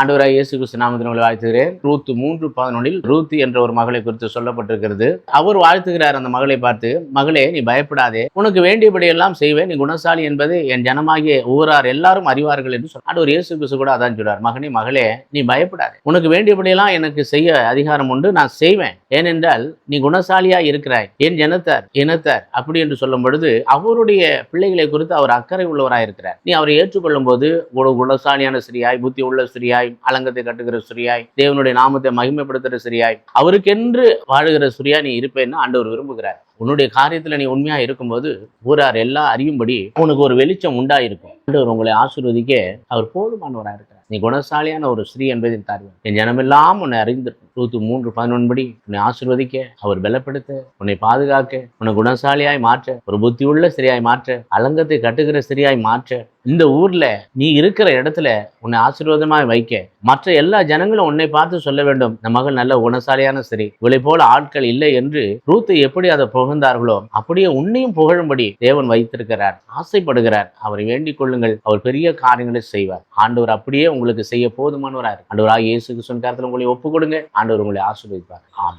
ஆண்டவராய் இயேசு கிறிஸ்து நாமத்தில் உங்களை வாழ்த்துகிறேன். ரூத் மூன்று பதினொன்றில் ரூத் என்ற ஒரு மகளை குறித்து சொல்லப்பட்டிருக்கிறது. அவர் வாழ்த்துகிறார் அந்த மகளை பார்த்து மகளே நீ பயப்படாதே. உனக்கு வேண்டியபடியெல்லாம் செய்வேன். நீ குணசாலி என்பது என் ஜனமாகிய ஊரார் எல்லாரும் அறிவார்கள் என்று சொன்னார் ஆண்டவர் இயேசு கிறிஸ்து கூட அதான் சொல்றார் மகனே மகளே நீ பயப்படாதே. உனக்கு வேண்டியபடியெல்லாம் எனக்கு செய்ய அதிகாரம் உண்டு. நான் செய்வேன். ஏனென்றால் நீ குணசாலியா இருக்கிறாய் என் ஜனத்தார் இனத்தார்? அப்படி என்று சொல்லும் பொழுது அவருடைய பிள்ளைகளை குறித்து அவர் அக்கறை உள்ளவராக இருக்கிறார். நீ அவரை ஏற்றுக்கொள்ளும் போது ஒரு குணசாலியான ஸ்ரீயாய் புத்தி உள்ள ஸ்ரீயாய் அலங்கத்தை கட்டுகிற ஸ்ரீயாய் தேவனுடைய நாமத்தை மகிமைப்படுத்துகிற ஸ்ரீயாய் அவருக்கென்று வாழுகிற ஸ்ரீயா நீ இருப்பேன்னு ஆண்டவர் விரும்புகிறார். உன்னுடைய காரியத்துல நீ உண்மையா இருக்கும்போது ஊரார் எல்லாம் அறியும்படி உனக்கு ஒரு வெளிச்சம் உண்டாயிருக்கும். ஆண்டவர் உங்களை ஆசீர்வதிக்க அவர் போதுமானவராக இருக்கிறார். நீ குணசாலியான ஒரு ஸ்ரீ என்பதை தார்வம் என் ஜனமெல்லாம் உன்னை அறிந்திருக்கும். நூற்று மூன்று பதினொன்படி உன்னை ஆசிர்வதிக்க அவர் பலப்படுத்த உன்னை பாதுகாக்க உன்னை குணசாலியாய் மாற்ற ஒரு புத்தியுள்ள ஸ்திரியாய் மாற்ற அலங்கத்தை கட்டுகிற ஸ்திரியாய் மாற்ற இந்த ஊர்ல நீ இருக்கிற இடத்துல உன்னை ஆசீர்வாதமாய் வைக்க மற்ற எல்லா ஜனங்களும் உன்னை பார்த்து சொல்ல வேண்டும். இந்த மகள் நல்ல குணசாலியான சரி இவளை போல ஆட்கள் இல்லை என்று ரூத்தை எப்படி அதை புகழ்ந்தார்களோ அப்படியே உன்னையும் புகழும்படி தேவன் வைத்திருக்கிறார். ஆசைப்படுகிறார். அவரை வேண்டிக் கொள்ளுங்கள். அவர் பெரிய காரியங்களை செய்வார். ஆண்டவர் அப்படியே உங்களுக்கு செய்ய போதுமானவரார் ஆண்டவராக இயேசு கிறிஸ்துவின் கருத்தில் உங்களை ஒப்பு கொடுங்க ஆண்டவர் உங்களை ஆசீர்வதிப்பார். ஆமாம்